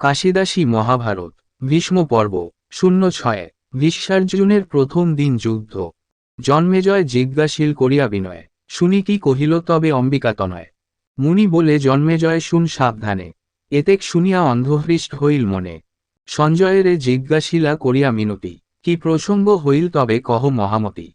কাশিদাসী মহাভারত, ভীষ্ম পর্ব, শূন্য ছয় বিশ্বার্জুনের প্রথম দিন যুদ্ধ। জন্মেজয় জিজ্ঞাসীল করিয়া বিনয়, শুনি কি কহিল তবে অম্বিকাতনয় মুনি বলে জন্মেজয় শুন সাবধানে, এতেক শুনিয়া অন্ধহৃষ্ট হইল মনে। সঞ্জয়েরে জিজ্ঞাসিলা করিয়া মিনতি, কি প্রসঙ্গ হইল তবে কহ মহামতি।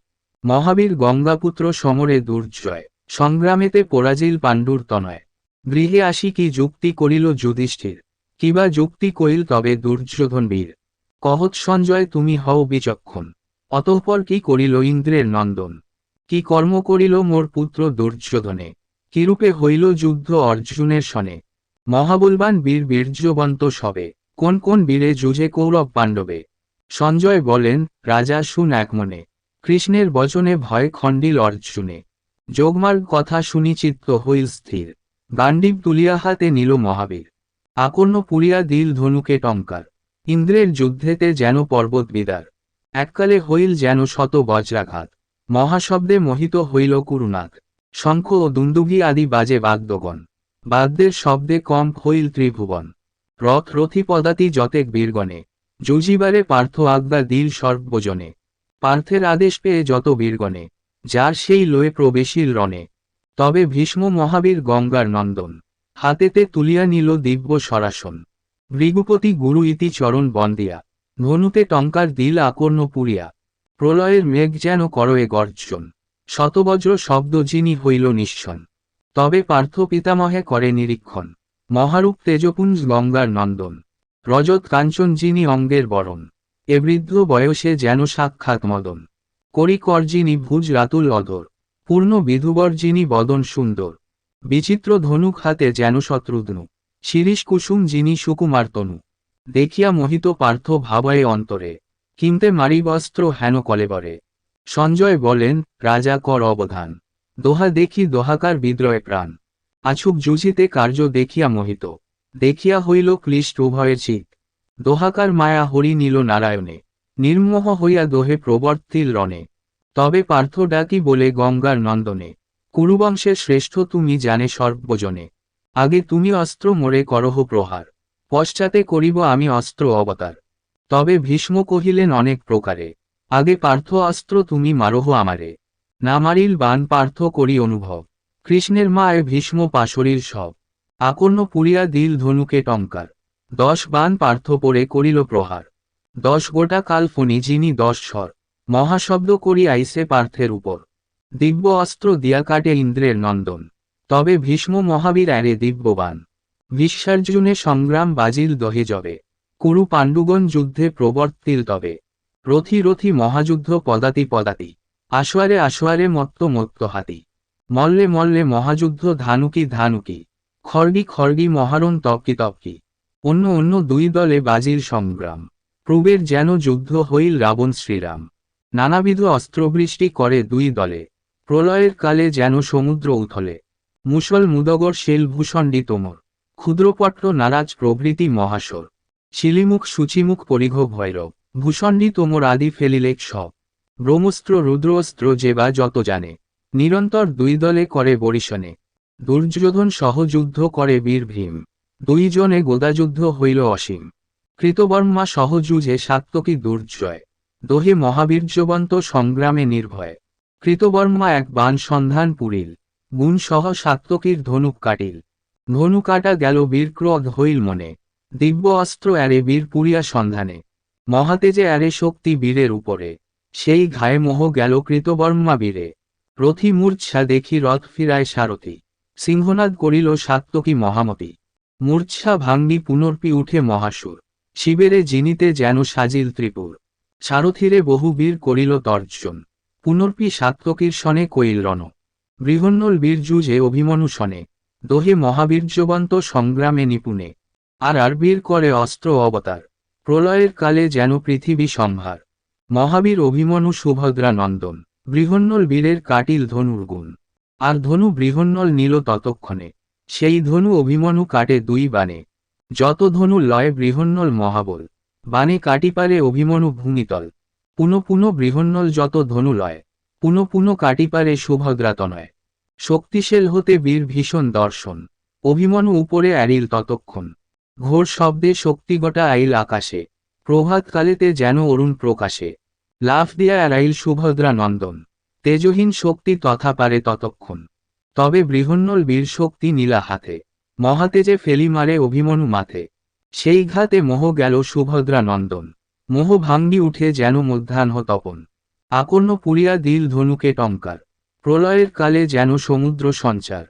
মহাবীর গঙ্গাপুত্র সমরে দুর্জয়, সংগ্রামেতে পরাজিল পাণ্ডুর তনয়। গৃহে আসি কি যুক্তি করিল যুধিষ্ঠির। কিবা যুক্তি কইল তবে দুর্যোধন বীর। কহৎ সঞ্জয় তুমি হও বিচক্ষণ। অতঃপর কি করিল ইন্দ্রের নন্দন? কি কর্ম করিল মোর পুত্র দুর্যোধনে? কিরূপে হইল যুদ্ধ অর্জুনের সনে? মহাবলবান বীর বীর্যবন্ত সবে। কোন কোন বীরে যুজে কৌরব পাণ্ডবে? সঞ্জয় বলেন, রাজা শুন এক মনে। কৃষ্ণের বচনে ভয় খণ্ডিল অর্জুনে। যোগমার্গ কথা শুনি চিত্ত হইল স্থির। গান্ডীব তুলিয়া হাতে নিল মহাবীর। আকর্ণ পুরিয়া দিল ধনুকে টঙ্কার ইন্দ্রের যুদ্ধেতে যেন পর্বত বিদার। এককালে হইল যেন শত বজ্রাঘাত। মহাশব্দে মোহিত হইল কুরুনাথ শঙ্খ ও দুন্দুভি আদি বাজে বাদ্যগণ বাদ্যের শব্দে কম হইল ত্রিভুবন। রথ রথি পদাতি যতেক বীরগণে। যুজিবারে পার্থ আজ্ঞা দিল সর্বজনে। পার্থের আদেশ পেয়ে যত বীরগণে। যার সেই লয়ে প্রবেশীর রণে। তবে ভীষ্ম মহাবীর গঙ্গার নন্দন। হাতেতে তুলিয়া নিল দিব্য সরাসন। ভৃগুপতি গুরু ইতি চরণ বন্দিয়া। ধনুতে টঙ্কার দিল আকর্ণ পুরিয়া। প্রলয়ের মেঘ যেন করয়ে গর্জন। শতবজ্র শব্দ যিনি হইল নিঃসন। তবে পার্থ পিতামহে করে নিরীক্ষণ। মহারূপ তেজপুঞ্জ গঙ্গার নন্দন। রজত কাঞ্চন যিনি অঙ্গের বরণ। এ বৃদ্ধ বয়সে যেন সাক্ষাৎ মদন। করি কর যিনি ভুজ রাতুল অধর। পূর্ণ বিধুবর যিনি বদন সুন্দর। বিচিত্র ধনুক হাতে যেন শত্রুঘ্ন শিরিষ কুসুম যিনি সুকুমার তনু। দেখিয়া মোহিত পার্থ ভাবয়ে অন্তরে। কিনতে মারি বস্ত্র হেন কলেবরে। সঞ্জয় বলেন, রাজা, কর অবধান। দোহা দেখি দোহাকার বিদ্রয়ে প্রাণ। আছুক জুঝিতে কার্য দেখিয়া মোহিত। দেখিয়া হইল ক্লিষ্ট উভয়ের চিত। দোহাকার মায়া হরি নীল নারায়ণে। নির্মোহ হইয়া দোহে প্রবর্তিল রণে। তবে পার্থ ডাকি বলে গঙ্গার নন্দনে। কুরুবংশের শ্রেষ্ঠ তুমি জানে সর্বজনে। আগে তুমি অস্ত্র মোরে করহ প্রহার। পশ্চাতে করিব আমি অস্ত্র অবতার। তবে ভীষ্ম কহিলেন অনেক প্রকারে। আগে পার্থ অস্ত্র তুমি মারহ আমারে। না মারিল বান পার্থ করি অনুভব। কৃষ্ণের মায়ে ভীষ্ম পাশরির সব। আকর্ণ পুরিয়া দিল ধনুকে টঙ্কার। দশ বান পার্থ পরে করিল প্রহার। দশ গোটা কাল ফণি যিনি দশ স্বর। মহাশব্দ করি আইসে পার্থের উপর। দিব্য অস্ত্র দিয়া কাটে ইন্দ্রের নন্দন। তবে ভীষ্ম মহাবীর আরে দিব্যবান। বিশ্বার্জুনে সংগ্রাম বাজিল দহে জবে। কুরু পাণ্ডুগণ যুদ্ধে প্রবর্তিল তবে। রথি রথি মহাযুদ্ধ পদাতি পদাতি। আশোয়ারে আশোয়ারে মত্ত মত্ত হাতি। মল্লে মল্লে মহাযুদ্ধ ধানুকি ধানুকি। খড়গি খড়গি মহারণ তপকি তপকি। অন্য অন্য দুই দলে বাজিল সংগ্রাম। প্রবের যেন যুদ্ধ হইল রাবণ শ্রীরাম। নানাবিধ অস্ত্রবৃষ্টি করে দুই দলে। প্রলয়ের কালে যেন সমুদ্র উথলে। মুসল মুদগর শেলভূষণ্ডী তোমর। ক্ষুদ্রপট্ট নারাজ প্রভৃতি মহাসর শিলিমুখ সূচিমুখ পরিঘ ভৈরব। ভূষণ্ডী তোমর আদি ফেলিলেক সব। ব্রহ্মস্ত্র রুদ্রস্ত্র যে বা যত জানে। নিরন্তর দুই দলে করে বরিশনে। দুর্যোধন সহযুদ্ধ করে বীর ভীম। দুইজনে গোদাযুদ্ধ হইল অসীম। কৃতবর্মা সহযুজে সাত্তকী দুর্জয়। দোহে মহাবীর্যবন্ত সংগ্রামে নির্ভয়। কৃতবর্মা এক বান সন্ধান পুরিল। গুণ সহ সাত্তকীর ধনুক কাটিল। ধনু কাটা গেল বীর ক্রোধ হইল মনে। দিব্য অস্ত্র অ্যারে বীর পুরিয়া সন্ধানে। মহাতেজে অ্যারে শক্তি বীরের উপরে। সেই ঘায়ে মোহ গেল কৃতবর্মা বীরে। রথি মূর্ছা দেখি রথ ফিরায় সারথি। সিংহনাদ করিল সাত্তকী মহামতি। মূর্ছা ভাঙ্গি পুনর্পি উঠে মহাসুর। শিবেরে জিনিতে যেন সাজিল ত্রিপুর। সারথিরে বহু বীর করিল তর্জন। পুনর্পি সাত্তকীর সনে কৈল রণ। বৃহন্নল বীরযুজে অভিমনু সনে দোহে মহাবীর্যবন্ত সংগ্রামে নিপুণে। আর আর বীর করে অস্ত্র অবতার। প্রলয়ের কালে যেন পৃথিবী সম্ভার। মহাবীর অভিমনু সুভদ্রা নন্দন। বৃহন্নল বীরের কাটিল ধনুর গুণ। আর ধনু বৃহন্নল নীল ততক্ষণে। সেই ধনু অভিমনু কাটে দুই বানে যত ধনু লয় বৃহন্নল মহাবল। বানে কাটি পারে অভিমনু ভূমিতল। পুন পুন বৃহন্নল যত ধনু লয় পুন পুন কাটি পারে সুভদ্রাতনয়। শক্তিশেল হতে বীর ভীষণ দর্শন, অভিমনু উপরে অ্যারিল ততক্ষণ। ঘোর শব্দে শক্তিগটা আইল আকাশে প্রভাতকালেতে যেন অরুণ প্রকাশে। লাফ দিয়া এরাইল সুভদ্রা নন্দন, তেজহীন শক্তি তথা পারে ততক্ষণ। তবে বৃহন্নল বীর শক্তি নীলা হাতে, মহাতেজে ফেলি মারে অভিমনু মাথে। সেই ঘাতে মোহ গেল সুভদ্রা নন্দন। মোহ ভাঙ্গি উঠে যেন মধ্যাহ্ন তপন। আকর্ণ পুরিয়া দিল ধনুকে টঙ্কার। প্রলয়ের কালে যেন সমুদ্র সঞ্চার।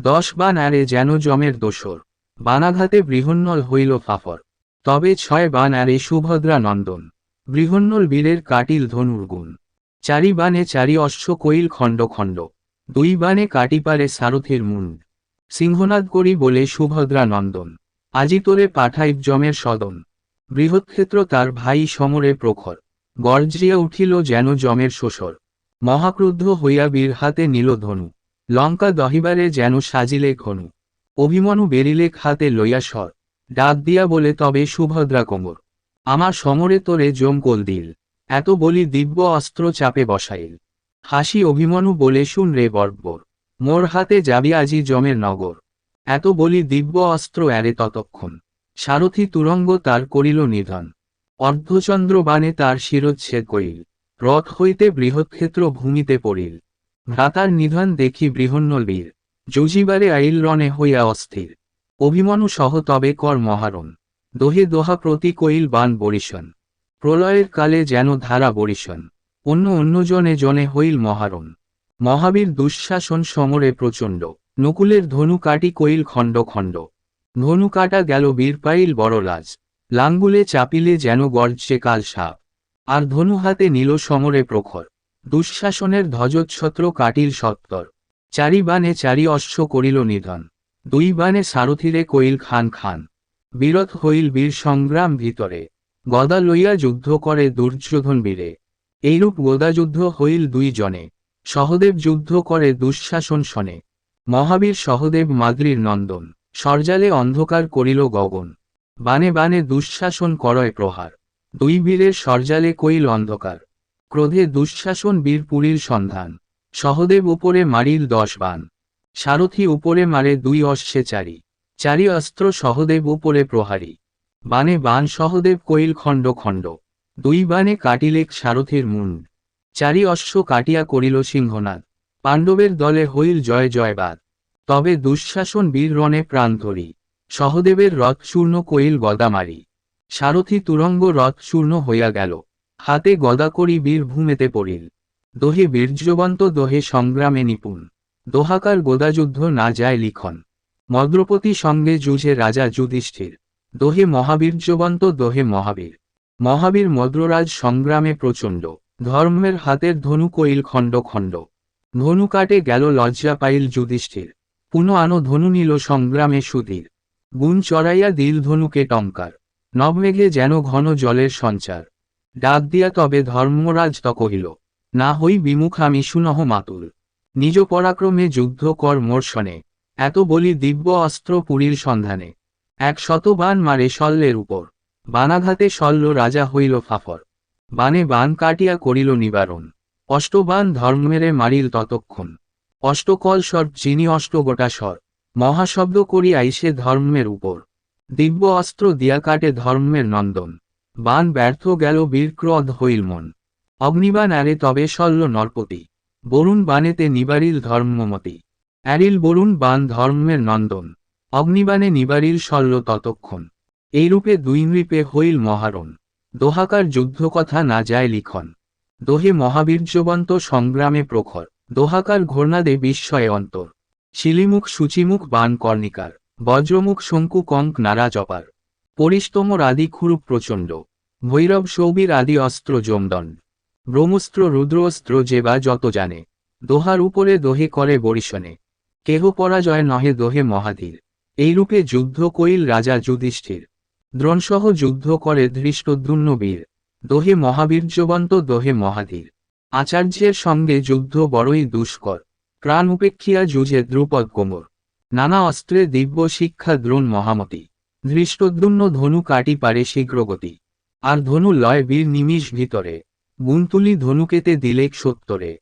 দশ বা নারে যেন জমের দোসর। বানাঘাতে বৃহন্নল হইল ফাফর। তবে ছয় বান আরে সুভদ্রা নন্দন। বৃহন্নল বীরের কাটিল ধনুর গুণ। চারি বানে চারি অশ্ব কইল খণ্ড খণ্ড। দুই বানে কাটি পারে সারথির মুন্ড। সিংহনাদ করি বলে সুভদ্রা নন্দন। আজি তোরে পাঠাইব জমের সদন। বৃহৎক্ষেত্র তার ভাই সমরে প্রখর। গর্জিয়া উঠিল যেন জমের শোষর। মহাক্রুদ্ধ হইয়া বীর হাতে নিল ধনু। লঙ্কা দহিবারে যেন সাজিলে ঘনু। অভিমনু বেরিলে হাতে লইয়া সর। ডাক দিয়া বলে, তবে সুভদ্রা কোমর। আমার সমরে তোরে জম কোল দিল। এত বলি দিব্য অস্ত্র চাপে বসাইল। হাসি অভিমনু বলে, শুন রে বর্বর মোর হাতে যাবি আজি জমের নগর। এত বলি দিব্য অস্ত্র এরে ততক্ষণ। সারথি তুরঙ্গ তার করিল নিধন। অর্ধচন্দ্র বাণে তার শিরচ্ছেদ করিল। রথ হইতে বৃহৎক্ষেত্র ভূমিতে পড়িল। ভ্রাতার নিধন দেখি বীর যুজিবারে আইল রণে হইয়া অস্থির। অভিমনু সহ তবে কর মহারণ। দোহে দোহা প্রতি কইল বান বরিশন। প্রলয়ের কালে যেন ধারা বরিশন। অন্য অন্য জনে জনে হইল মহারণ। মহাবীর দুঃশাসন সমরে প্রচণ্ড। নকুলের ধনু কাটি কইল খণ্ড খণ্ড। ধনু কাটা গেল বীর পাইল বড় লাজ লাঙ্গুলে চাপিলে যেন গর্জে কাল সাপ। আর ধনু হাতে নিল সমরে প্রখর। দুঃশাসনের ধ্বজচ্ছত্র কাটিল সত্তর। চারি বানে চারি অশ্ব করিল নিধন। দুই বানে সারথিরে কইল খান খান। বীরত হইল বীর সংগ্রাম ভিতরে। গদা লইয়া যুদ্ধ করে দুর্যোধন বীরে। এইরূপ গদাযুদ্ধ হইল দুই জনে। সহদেব যুদ্ধ করে দুঃশাসন শনে মহাবীর সহদেব মাদ্রির নন্দন। সরজালে অন্ধকার করিল গগন। বানে বানে দুঃশাসন করয় প্রহার। দুই বীরের সরজালে কইল অন্ধকার। ক্রোধে দুঃশাসন বীর পুরীর সন্ধান। সহদেব উপরে মারিল দশ বান। সারথি উপরে মারে দুই অশ্বে চারি। চারি অস্ত্র সহদেব উপরে প্রহারী। বানে বান সহদেব কইল খণ্ড খণ্ড। দুই বানে কাটিলেক সারথির মুন্ড চারি অশ্ব কাটিয়া করিল সিংহনাদ। পাণ্ডবের দলে হইল জয় জয়বাদ। তবে দুঃশাসন বীর রণে প্রাণ ধরি। সহদেবের রথ চূর্ণ কইল গদামারি সারথি তুরঙ্গ রথ চূর্ণ হইয়া গেল। হাতে গদা করি বীর ভূমেতে পড়িল। দোহে বীর্যবন্ত দোহে সংগ্রামে নিপুণ। দোহাকার গোদাযুদ্ধ না যায় লিখন। মদ্রপতি সঙ্গে যুঝে রাজা যুধিষ্ঠির। দোহে মহাবীর্যবন্ত দোহে মহাবীর। মহাবীর মদ্ররাজ সংগ্রামে প্রচণ্ড। ধর্মের হাতের ধনু কইল খণ্ড খণ্ড। ধনু কাটে গেল লজ্জা পাইল যুধিষ্ঠির। পুন আনো ধনু নিল সংগ্রামে সুধীর। গুণ চড়াইয়া দিল ধনুকে টঙ্কার। নবমেঘে যেন ঘন জলের সঞ্চার। ডাক দিয়া তবে ধর্মরাজ ত কহিল, না হই বিমুখ, আমি সুনহ মাতুল। নিজ পরাক্রমে যুদ্ধ কর মোর্শনে। এত বলি দিব্য অস্ত্র পুরীর সন্ধানে। এক শতবান মারে শল্যের উপর। বানাঘাতে শল্য রাজা হইল ফাফর। বানে বান কাটিয়া করিল নিবারণ। অষ্টবান ধর্মেরে মারিল ততক্ষণ। অষ্টকল স্বর যিনি অষ্টগোটা স্বর। মহাশব্দ করি আইসে ধর্মের উপর। দিব্য অস্ত্র দিয়া কাটে ধর্মের নন্দন। বান ব্যর্থ গেল বীরক্রোধ হইল মন। অগ্নিবান আরে তবে শল্য নরপতি। বরুণ বানেতে নিবারিল ধর্মমতি। অ্যারিল বরুণ বান ধর্মের নন্দন। অগ্নিবানে নিবারিল শল্য ততক্ষণ। এইরূপে দুই নৃপে হইল মহারণ। দোহাকার যুদ্ধকথা না যায় লিখন। দোহে মহাবীর্যবন্ত সংগ্রামে প্রখর। দোহাকার ঘূর্ণাদে বিস্ময়ে অন্তর। শিলিমুখ, সূচিমুখ, বান কর্ণিকার। বজ্রমুখ, শঙ্কু, কঙ্ক, নারা জপার। পরিস্তমর আদি খুরুপ প্রচণ্ড। ভৈরব, সৌবীর আদি অস্ত্র জমদণ্ড ব্রহ্মস্ত্র রুদ্রস্ত্র যে বা যত জানে। দোহার উপরে দোহে করে বরিশনে। কেহ পরাজয় নহে দোহে মহাধীর। এইরূপে যুদ্ধ কইল রাজা যুধিষ্ঠির। দ্রোণসহ যুদ্ধ করে ধৃষ্টদ্যুন্ন বীর দোহে মহাবীর্যবন্ত, দোহে মহাধীর। আচার্যের সঙ্গে যুদ্ধ বড়ই দুষ্কর। প্রাণ উপেক্ষিয়া যুঝে দ্রুপদ কোমর। নানা অস্ত্রে দিব্য শিক্ষা দ্রোণ মহামতি। ধৃষ্টদ্যুন্ন ধনু কাটি পারে শীঘ্রগতি। আর ধনু লয় বীর নিমিষ ভিতরে। গুনতুলি ধনুকেতে দিলেক সত্তরে।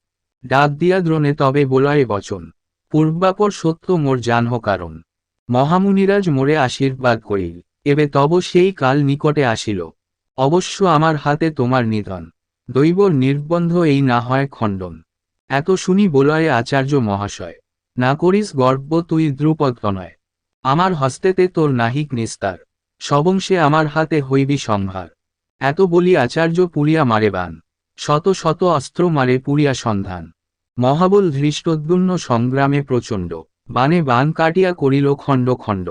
ডাক দিয়া দ্রোণে তবে বোলয়ে বচন। পূর্বাপর সত্য মোর জানহ কারণ। মহামুনিরাজ মোরে আশীর্বাদ করিল। এবে তব সেই কাল নিকটে আসিল। অবশ্য আমার হাতে তোমার নিধন। দৈবর নির্বন্ধ এই না হয় খণ্ডন এত শুনি বলয়ে আচার্য মহাশয়, না করিস গর্ব, তুই দ্রুপদ তনয় আমার হস্তেতে তোর নাহিক নিস্তার, সবংশে আমার হাতে হইবি সংহার এত বলি আচার্য পুরিয়া মারে বান, শত শত অস্ত্র মারে পুরিয়া সন্ধান। মহাবল ধৃষ্টদ্যুন্ন সংগ্রামে প্রচণ্ড, বানে বান কাটিয়া করিল খণ্ড খণ্ড।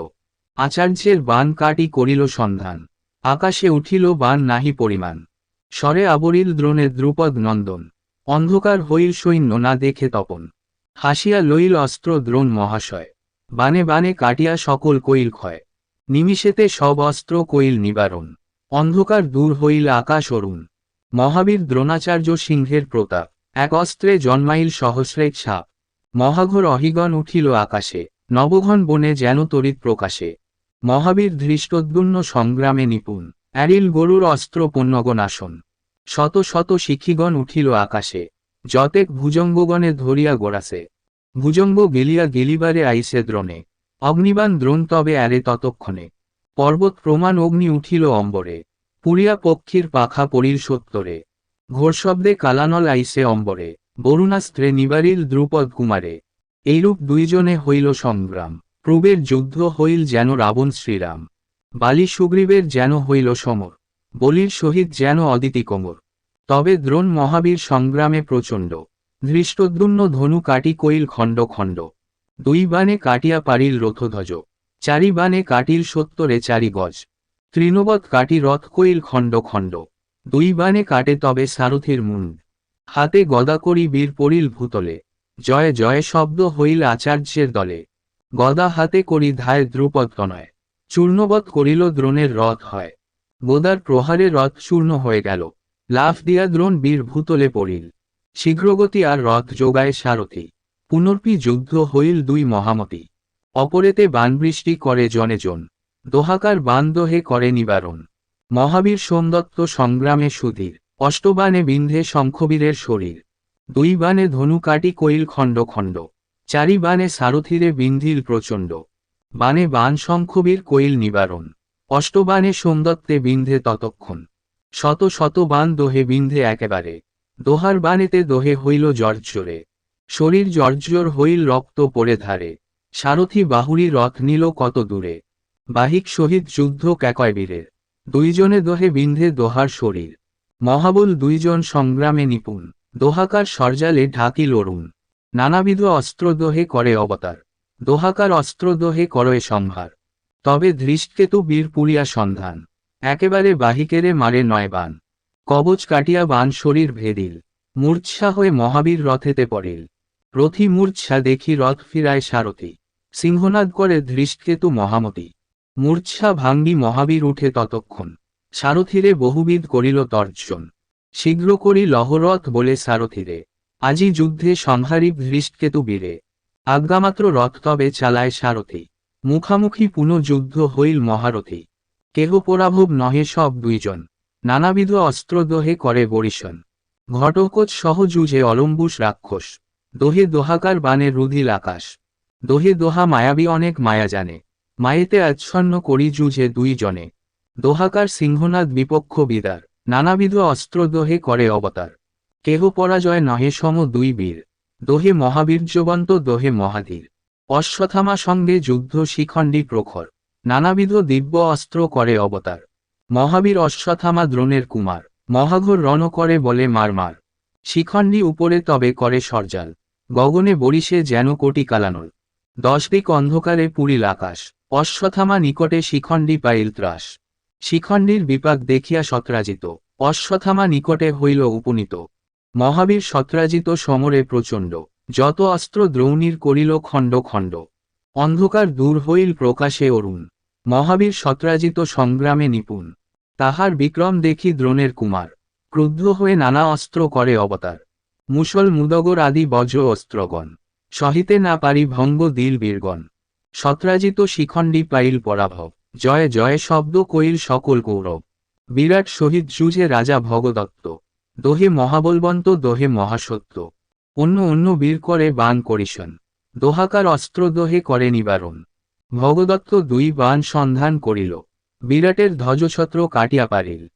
আচার্যের বান কাটি করিল সন্ধান, আকাশে উঠিল বান নাহি পরিমাণ। স্বরে আবরিল দ্রোণে দ্রুপদ নন্দন, অন্ধকার হইল সৈন্য না দেখে তপন। হাসিয়া লইল অস্ত্র দ্রোণ মহাশয়, বানে বানে কাটিয়া সকল কইল ক্ষয়। নিমিষেতে সব অস্ত্র কইল নিবারণ, অন্ধকার দূর হইল আকাশ অরুণ। মহাবীর দ্রোণাচার্য সিংহের প্রতাপ, এক অস্ত্রে জন্মাইল সহস্রেক সাপ। মহাঘোর অহিগণ উঠিল আকাশে, নবঘন বনে যেন তরিত প্রকাশে। মহাবীর ধৃষ্টদ্যুন্ন সংগ্রামে নিপুণ। অ্যারিল গরুর অস্ত্র পণ্যগণ আসন শত শত শিক্ষিগণ উঠিল আকাশে, যতেক ভুজঙ্গগণে ধরিয়া গোড়াসে ভুজঙ্গ গেলিয়া গেলিবারে আইসে দ্রোণে অগ্নিবান দ্রোণ তবে অ্যারে ততক্ষণে। পর্বত প্রমাণ অগ্নি উঠিল অম্বরে, পুরিয়া পক্ষীর পাখা পড়িল সত্তরে। ঘোরশব্দে কালানল আইসে অম্বরে, বরুণাস্ত্রে নিবারিল দ্রুপদ কুমারে। এইরূপ দুইজনে হইল সংগ্রাম, প্রবের যুদ্ধ হইল যেন রাবণ শ্রীরাম। বালি সুগ্রীবের যেন হইল সমর, বলির সহিত যেন অদিতি কোমর। তবে দ্রোণ মহাবীর সংগ্রামে প্রচণ্ড ধৃষ্টদ্যুন্ন ধনু কাটি কইল খণ্ড খণ্ড। দুই বানে কাটিয়া পারিল রথধ্বজ, চারি বানে কাটিল সত্তরে চারি গজ। তৃণবৎ কাটি রথ কইল খণ্ড খণ্ড, দুই বানে কাটে তবে সারথির মুন্ড। হাতে গদা করি বীর পড়িল ভূতলে, জয় জয় শব্দ হইল আচার্যের দলে। গদা হাতে করি ধায় দ্রুপদ তনয়। চূর্ণবৎ করিল দ্রোণের রথ হয়। গোদার প্রহারে রথ চূর্ণ হয়ে গেল। লাফ দিয়া দ্রোণ বীর ভূতলে পড়িল। শীঘ্রগতি আর রথ যোগায় সারথি। পুনর্পি যুদ্ধ হইল দুই মহামতি। অপরেতে বানবৃষ্টি করে জনে জন। দোহাকার বান দোহে করে নিবারণ। মহাবীর সোমদত্ত সংগ্রামে সুধীর। অষ্টবানে বিন্ধে শঙ্খবীরের শরীর। দুই বানে ধনু কাটি কইল খণ্ড খণ্ড। চারি বানে সারথিরে বিন্ধিল প্রচণ্ড। বানে বান শঙ্খবীর কইল নিবারণ। অষ্টবানে সোমদত্তে বিন্ধে ততক্ষণ। শত শত বান দোহে বিন্ধে একেবারে। দোহার বানেতে দোহে হইল জর্জরে। শরীর জর্জর হইল রক্ত পড়ে ধারে। সারথি বাহুরি রথ নিল কত দূরে। বাহিক সহিত যুদ্ধ ক্যাকয় বীরের। দুইজনে দোহে বিন্ধে দোহার শরীর। মহাবল দুইজন সংগ্রামে নিপুণ। দোহাকার সরজালে ঢাকিল অরুণ নানাবিধ অস্ত্র দোহে করে অবতার। দোহাকার অস্ত্রদোহে করয়ে সংহার তবে ধৃষ্টকেতু বীর পুরিয়া সন্ধান। একেবারে বাহিকেরে মারে নয় বান। কবচ কাটিয়া বান শরীর ভেদিল। মূর্চ্ছা হয়ে মহাবীর রথেতে পড়িল। রথি মূর্চ্ছা দেখি রথ ফিরায় সারথি। সিংহনাদ করে ধৃষ্টকেতু মহামতি। মূর্চ্ছা ভাঙ্গি মহাবীর উঠে ততক্ষণ। সারথিরে বহুবিধ করিল তর্জন। শীঘ্র করি লহরথ বলে সারথিরে। আজি যুদ্ধে সংহারী ধৃষ্টকেতু বীরে। আজ্ঞামাত্র রথ তবে চালায় সারথি। মুখামুখি পুনঃযুদ্ধ হইল মহারথী। কেহ পরাভব নহে সব দুইজন। নানাবিধ অস্ত্রদোহে করে বরিশন। ঘটকোচ সহ যুঝে অলম্বুস রাক্ষস। দোহে দোহাকার বানে রুধিল আকাশ। দোহে দোহা মায়াবী অনেক মায়া জানে। মায়েতে আচ্ছন্ন করি যুঝে দুই জনে দোহাকার সিংহনাদ বিপক্ষ বিদার। নানাবিধ অস্ত্রদোহে করে অবতার। কেহ পরাজয় নহে সম দুই বীর। দোহে মহাবীর্যবন্ত দোহে মহাধীর। অশ্বথামা সঙ্গে যুদ্ধ শিখণ্ডী প্রখর। নানাবিধ দিব্য অস্ত্র করে অবতার। মহাবীর অশ্বথামা দ্রোণের কুমার। মহাঘোর রণ করে বলে মার মার। শিখণ্ডী উপরে তবে করে সরজাল। গগনে বরিশে যেন কোটি কালানল। দশ দিক অন্ধকারে পুরিল আকাশ। অশ্বথামা নিকটে শিখণ্ডী পাইল ত্রাস। শিখণ্ডীর বিপাক দেখিয়া সত্রাজিত। অশ্বথামা নিকটে হইল উপনীত। মহাবীর সত্রাজিত সমরে প্রচণ্ড, যত অস্ত্র দ্রৌণীর করিল খণ্ড খণ্ড। অন্ধকার দূর হইল প্রকাশে অরুণ। মহাবীর সত্রাজিত সংগ্রামে নিপুণ। তাহার বিক্রম দেখি দ্রোণের কুমার। ক্রুদ্ধ হয়ে নানা অস্ত্র করে অবতার। মুসল মুদগর আদি বজ্র অস্ত্রগণ। সহিতে না পারি ভঙ্গ দিল বীরগণ। সত্রাজিত শিখণ্ডী পাইল পরাভব। জয় জয় শব্দ কইল সকল কৌরব বিরাট শহীদ যুঝে রাজা ভগদত্ত। দোহে মহাবলবন্ত, দোহে মহাসত্য। অন্য অন্য বীর করে বান করিশন দোহাকার অস্ত্র দোহে করে নিবারণ। ভগদত্ত দুই বান সন্ধান করিল। বিরাটের ধ্বজছত্র কাটিয়া পারিল।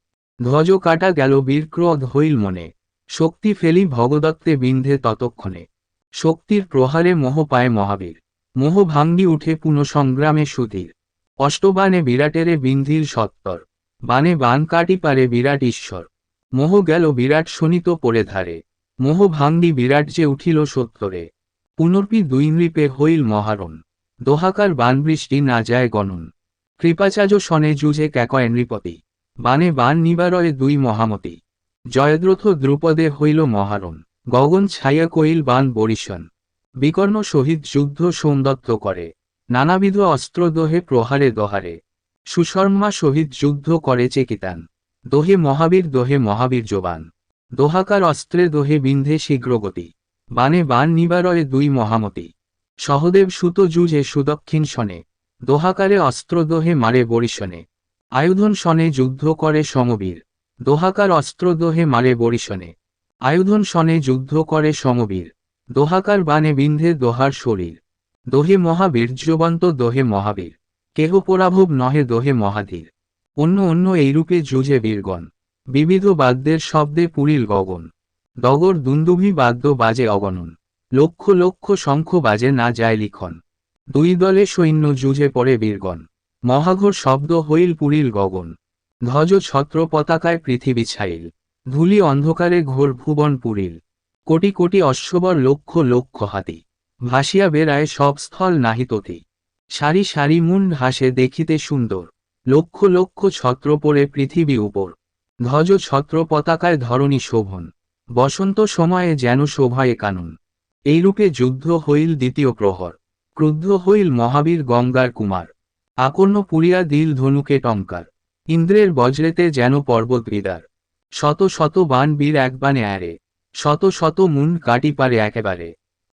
ধ্বজ কাটা গেল বীরক্রোধ হইল মনে। শক্তি ফেলি ভগদত্তে বিন্ধে ততক্ষণে। শক্তির প্রহারে মোহ পায় মহাবীর। মোহ ভাঙ্গি উঠে পুনঃ সংগ্রামে সুধীর। অষ্টবানে বিরাটেরে বিন্ধির সত্তর। বানে বান কাটি পারে বিরাট ঈশ্বর। মোহ গেল বিরাট শোনিত পড়ে ধারে। মোহ ভাঙ্গি বিরাট যে উঠিল সত্তরে। পুনর্পি দুই নৃপে হইল মহারণ। দোহাকার বানবৃষ্টি না যায় গণন। কৃপাচার্য সনে যুঝে ক্যাকয় নৃপতি। বানে বান নিবারয়ে দুই মহামতি। জয়দ্রথ দ্রুপদে হইল মহারণ। গগন ছাইয়া কইল বান বরিশন। বিকর্ণ সহিত যুদ্ধ সৌন্দত্ত করে। নানাবিধ অস্ত্র দোহে প্রহারে দোহারে। সুশর্মা সহিত যুদ্ধ করে চেকিতান। দোহে মহাবীর দোহে মহাবীর জোবান। দোহাকার অস্ত্রে দোহে বিন্ধে শীঘ্রগতি। বানে বান নিবারয়ে দুই মহামতি। সহদেব সুত যুজে সুদক্ষিণ শনে। দোহাকারে অস্ত্র দোহে মারে বরিশনে। আয়ুধন শনে যুদ্ধ করে সমবীর। দোহাকার অস্ত্র দোহে মারে বরিশনে। আয়ুধন শনে যুদ্ধ করে সমবীর। দোহাকার বানে বিন্ধে দোহার শরীর। দোহে মহাবীর মহাবীর্যবন্ত দোহে মহাবীর। কেহ পরাভব নহে দোহে মহাধীর। অন্য অন্য এইরূপে যুজে বীরগণ। বিবিধ বাদ্যের শব্দে পুরীল গগন। দগর দুন্দুভি বাদ্য বাজে অগণন। লক্ষ লক্ষ শঙ্খ বাজে না যায় লিখন। দুই দলে সৈন্য যুজে পড়ে বীরগণ। মহাঘোর শব্দ হইল পুরীল গগন। ধ্বজ ছত্র পতাকায় পৃথিবী ছাইল। ধুলি অন্ধকারে ঘোর ভুবন পুরীল। কোটি কোটি অশ্ববর লক্ষ লক্ষ হাতি। ভাসিয়া বেড়ায় সব স্থল নাহিততি সারি সারি মুন্ড হাসে দেখিতে সুন্দর। লক্ষ লক্ষ ছত্র পড়ে পৃথিবী উপর। ধ্বজ ছত্র পতাকায় ধরণী শোভন। বসন্ত সময়ে যেন শোভায় কানন। এইরূপে যুদ্ধ হইল দ্বিতীয় প্রহর। ক্রুদ্ধ হইল মহাবীর গঙ্গার কুমার। আকর্ণ পুরিয়া দিল ধনুকে টঙ্কার। ইন্দ্রের বজ্রেতে যেন পর্বত বিদার। শত শত বান বীর এক বানে আরে। শত শত মুন কাটি পারে একেবারে।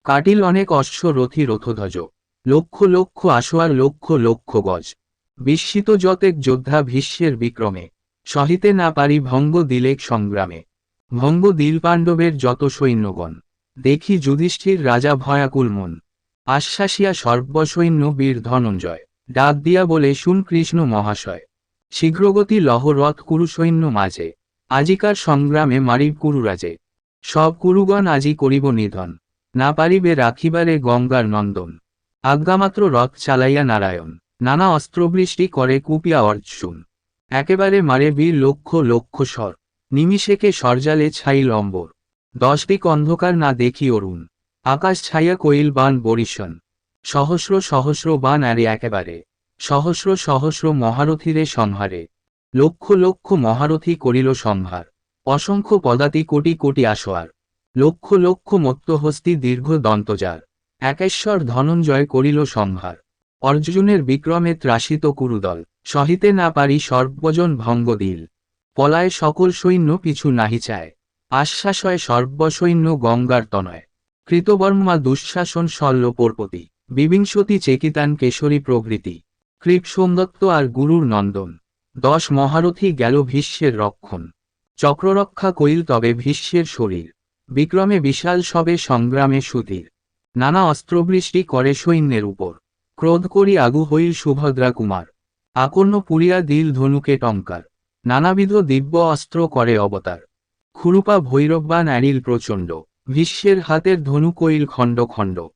কাটিল অনেক অশ্ব রথি রথধ্বজ। লক্ষ লক্ষ আসোয়ার লক্ষ লক্ষ গজ। বিস্মিত যতেক যোদ্ধা ভীষ্মের বিক্রমে, সহিতে না পারি ভঙ্গ দিলেক সংগ্রামে। ভঙ্গ দিল পাণ্ডবের যত সৈন্যগণ, দেখি যুধিষ্ঠির রাজা ভয়াকুল মন। আশ্বাসিয়া সর্বসৈন্য বীর ধনঞ্জয়, ডাক দিয়া বলে, শুন কৃষ্ণ মহাশয়, শীঘ্রগতি লহরথ কুরু সৈন্য মাঝে, আজিকার সংগ্রামে মারিব কুরুরাজে। সব কুরুগণ আজি করিব নিধন, না পারিবে রাখিবারে গঙ্গার নন্দন। আজ্ঞামাত্র রথ চালাইয়া নারায়ণ নানা অস্ত্রবৃষ্টি করে কুপিয়া অর্জুন। একেবারে মারে বীর লক্ষ লক্ষ স্বর। নিমিষেকে সরজালে ছাইল অম্বর। দশদিক অন্ধকার না দেখি অরুণ। আকাশ ছাইয়া কইল বান বরিশন সহস্র সহস্র বান আরে একেবারে। সহস্র সহস্র মহারথীরে সংহারে। লক্ষ লক্ষ মহারথী করিল সংহার। অসংখ্য পদাতি কোটি কোটি আসোয়ার। লক্ষ লক্ষ মত্তহস্তি দীর্ঘ দন্তজার। একেশ্বর ধনঞ্জয় করিল সংহার। অর্জুনের বিক্রমে ত্রাসিত কুরুদল, সহিতে না পারি সর্বজন ভঙ্গ দিল পলায় সকল সৈন্য পিছু নাহি চায়, আশ্বাসয় সর্বসৈন্য গঙ্গার তনয়। কৃতবর্মা দুঃশাসন শল্য পরপতি, বিবিংশতি চেকিতান কেশরী প্রভৃতি। কৃপ আর গুরুর নন্দন, দশ মহারথী গেল ভীষ্মের রক্ষণ। চক্ররক্ষা কইল তবে ভীষ্মের শরীর, বিক্রমে বিশাল সবে সংগ্রামে সুধীর। নানা অস্ত্রবৃষ্টি করে সৈন্যের উপর। ক্রোধ করি আগু হইল সুভদ্রা কুমার আকর্ণ পুরিয়া দিল ধনুকে টঙ্কার। নানাবিধ দিব্য অস্ত্র করে অবতার। খুরুপা ভৈরববান অ্যারিল প্রচণ্ড। ভীষ্মের হাতের ধনু কইল খণ্ড খণ্ড।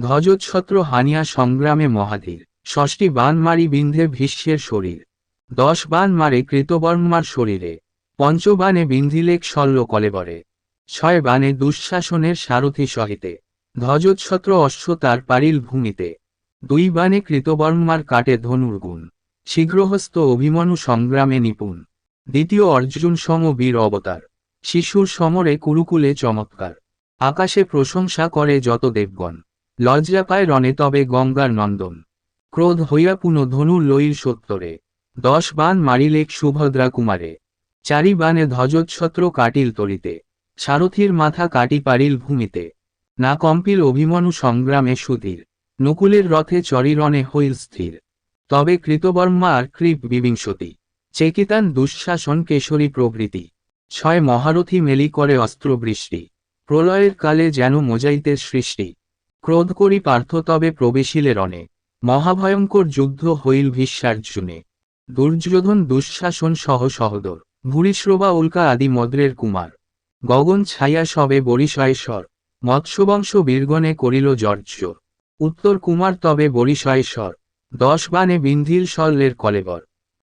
ধ্বজচ্ছত্র হানিয়া সংগ্রামে মহাধীর। ষষ্ঠী বান মারি বিন্ধে ভীষ্মের শরীর। দশ বান মারে কৃতবর্মার শরীরে। পঞ্চবানে বিন্ধিলেক শল্য কলেবরে। ছয় বানে দুঃশাসনের সারথি সহিতে। ধ্বজচ্ছত্র অশ্ব তার পারিল ভূমিতে। দুই বানে কৃতবর্মার কাটে ধনুর গুণ শীঘ্রহস্ত অভিমনু সংগ্রামে নিপুণ। দ্বিতীয় অর্জুন সম বীর অবতার। শিশুর সমরে কুরুকুলে চমৎকার। আকাশে প্রশংসা করে যত দেবগণ। লজ্জা পায় রণে তবে গঙ্গার নন্দন। ক্রোধ হইয়া পুনঃ ধনু লইল সত্তরে। দশ বান মারিলেক সুভদ্রা কুমারে। চারি বানে ধ্বজচ্ছত্র কাটিল তরিতে। সারথীর মাথা কাটি পারিল ভূমিতে। না কম্পিল অভিমনু সংগ্রামে সুধীর। নকুলের রথে চরিরণে হইল স্থির। তবে কৃতবর্মা আর কৃপ বিবিংশতি। চেকিতান দুঃশাসন কেশরী প্রভৃতি। ছয় মহারথী মেলি করে অস্ত্রবৃষ্টি। প্রলয়ের কালে যেন মোজাইতের সৃষ্টি। ক্রোধ করি পার্থ তবে প্রবেশিলে রণে। মহাভয়ঙ্কর যুদ্ধ হইল ভীষ্মার্জুনে দুর্যোধন দুঃশাসন সহ সহদর। ভূরিশ্রবা উল্কা আদি মদ্রের কুমার। গগন ছায়া সবে বরিশয়েশ্বর মৎস্যবংশ বীরগণে করিল জর্জর উত্তর কুমার তবে বরিশয় স্বর দশ বানে বিন্ধিল শল্যের কলেবর।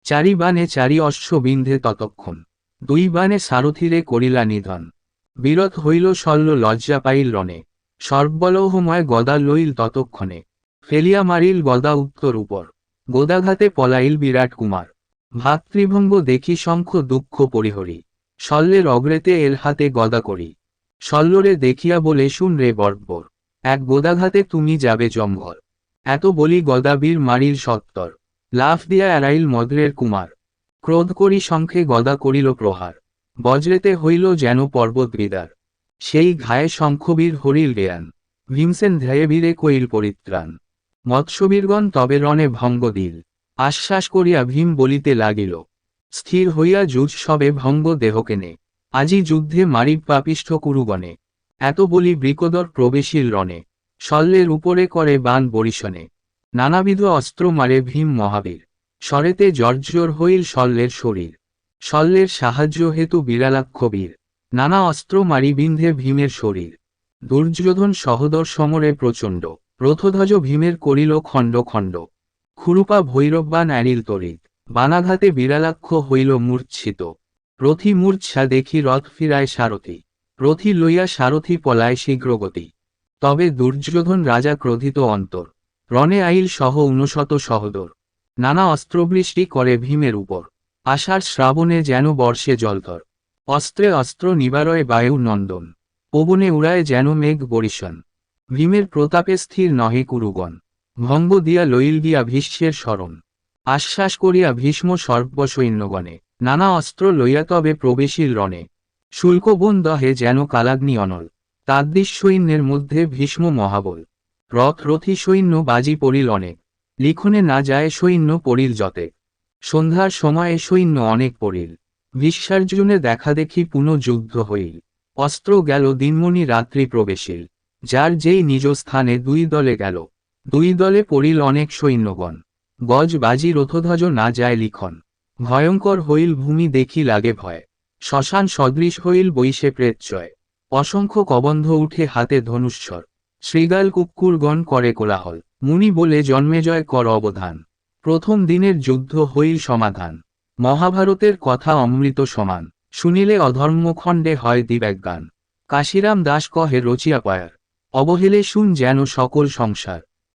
চারি বানে চারি অশ্ব বিন্ধে ততক্ষণ। দুই বানে সারথিরে করিলা নিধন। বিরত হইল শল্য লজ্জা পাইল রণে। সর্বলৌহময় গদা লইল ততক্ষণে। ফেলিয়া মারিল গদা উত্তর উপর। গোদাঘাতে পলাইল বিরাট কুমার। ভাতৃভঙ্গ দেখি শঙ্খ দুঃখ পরিহরি। শল্যের অগ্রেতে এল হাতে গদা করি। শল্যরে দেখিয়া বলে, শুন রে বর্বর। এক গোদাঘাতে তুমি যাবে জম্ভর এত বলি গদাবীর মারিল সত্তর। লাফ দিয়া এড়াইল মদ্রের কুমার। ক্রোধ করি শঙ্খে গদা করিল প্রহার। বজ্রেতে হইল যেন পর্বত বিদার। সেই ঘায়ে শঙ্খবীর হরিল জ্ঞান। ভীমসেন ধ্যায়ে বীরে কইল পরিত্রাণ। মৎস্যবীরগণ তবে রণে ভঙ্গ দিল। আশ্বাস করিয়া ভীম বলিতে লাগিল, স্থির হইয়া যুজ সবে ভঙ্গ দেহকেনে আজি যুদ্ধে মারিব পাপিষ্ঠ কুরুগণে। এত বলি বৃকদর প্রবেশীল রণে, শল্যের উপরে করে বান বরিশনে। নানাবিধ অস্ত্র মারে ভীম মহাবীর স্বরেতে জর্জর হইল শল্যের শরীর। শল্যের সাহায্য হেতু বিড়ালাক্ষবীর, নানা অস্ত্র মারি বিন্ধে ভীমের শরীর। দুর্যোধন সহদর সমরে প্রচণ্ড, রথধ্বজ ভীমের করিল খণ্ড খণ্ড। খুরুপা ভৈরববান অ্যানিল তরিত, বানাঘাতে বিড়ালাক্ষ হইল মূর্ছিত। রথি মূর্ছা দেখি রথ ফিরায় সারথি। রথি লইয়া সারথি পলায় শীঘ্রগতি। তবে দুর্যোধন রাজা ক্রোধিত অন্তর। রণে আইল সহ উনশত সহদর। নানা অস্ত্রবৃষ্টি করে ভীমের উপর। আষাঢ় শ্রাবণে যেন বর্ষে জলধর। অস্ত্রে অস্ত্র নিবারয় বায়ু নন্দন। পবনে উড়ায় যেন মেঘ বরিশন। ভীমের প্রতাপে স্থির নহে কুরুগণ। ভঙ্গ দিয়া লইল গিয়া ভীষ্মের স্মরণ। আশ্বাস করিয়া ভীষ্ম সর্বসৈন্যগণে। নানা অস্ত্র লইয়া তবে প্রবেশীল রণে। শুল্কবন দহে যেন কালাগ্নি অনল। তাদ্দিশ সৈন্যের মধ্যে ভীষ্ম মহাবল। রথ রথি সৈন্য বাজি পড়িল অনেক। লিখনে না যায় সৈন্য পড়িল যতে। সন্ধ্যার সময়ে সৈন্য অনেক পড়িল। বিশ্বার্জুনে দেখা দেখি পুনঃ যুদ্ধ হইল। অস্ত্র গেল দিনমণি রাত্রি প্রবেশিল। যার যেই নিজ স্থানে দুই দলে গেল। দুই দলে পড়িল অনেক সৈন্যগণ। গজ বাজি রথধ্বজ না যায় লিখন। ভয়ঙ্কর হইল ভূমি দেখি লাগে ভয়। শ্মশান সদৃশ হইল বৈশে প্রেতচয় অসংখ্য কবন্ধ উঠে হাতে ধনুষ্বর। শ্রীগাল কুক্কুরগণ করে কোলাহল। মুনি বলে, জন্মেজয় কর অবধান। প্রথম দিনের যুদ্ধ হইল সমাধান। মহাভারতের কথা অমৃত সমান। শুনিলে অধর্মখণ্ডে হয় দিব্যাজ্ঞান। কাশিরাম দাস কহে, রচিয়া পায়ার। অবহেলে শুন যেন সকল সংসার।